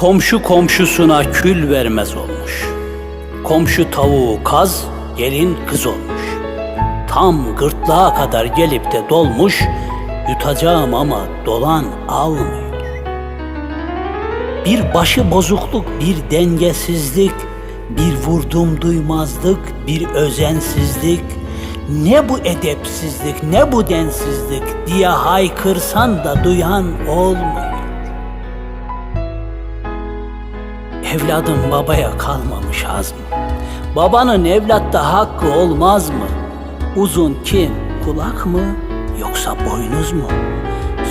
Komşu komşusuna kül vermez olmuş. Komşu tavuğu kaz, gelin kız olmuş. Tam gırtlağa kadar gelip de dolmuş, yutacağım ama dolan almıyor. Bir başı bozukluk, bir dengesizlik, bir vurdum duymazlık, bir özensizlik. Ne bu edepsizlik, ne bu densizlik diye haykırsan da duyan olmuyor. Evladım babaya kalmamış az mı? Babanın evlatta hakkı olmaz mı? Uzun kim, kulak mı yoksa boynuz mu?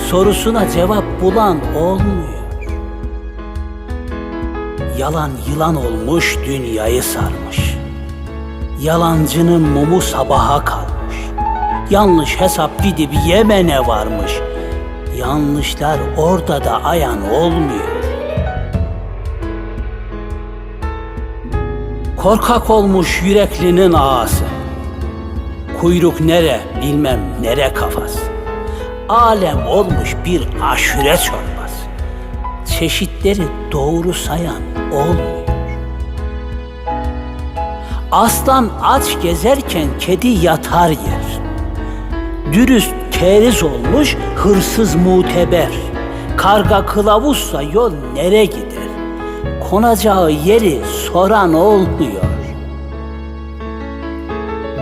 Sorusuna cevap bulan olmuyor. Yalan yılan olmuş dünyayı sarmış. Yalancının mumu sabaha kalmış. Yanlış hesap gidip Yemen'e varmış. Yanlışlar orada da ayan olmuyor. Korkak olmuş yüreklinin ağası. Kuyruk nere bilmem nere kafası. Alem olmuş bir aşure çorbası. Çeşitleri doğru sayan olmuyor. Aslan aç gezerken kedi yatar yer. Dürüst keriz olmuş hırsız muteber. Karga kılavuzsa yol nere gider? Konacağı yeri soran olmuyor.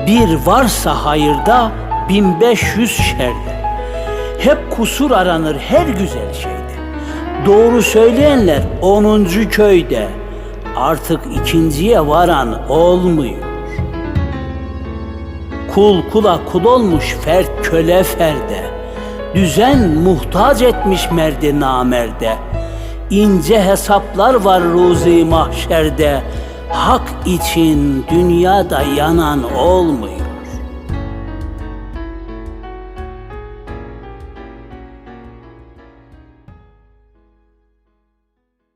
Bir varsa hayırda bin beş yüz şerde. Hep kusur aranır her güzel şeyde. Doğru söyleyenler onuncu köyde. Artık ikinciye varan olmuyor. Kul kula kul olmuş fert köle ferde. Düzen muhtaç etmiş merdi namerde. İnce hesaplar var ruzi mahşerde. Hak için dünyada yanan olmuyor.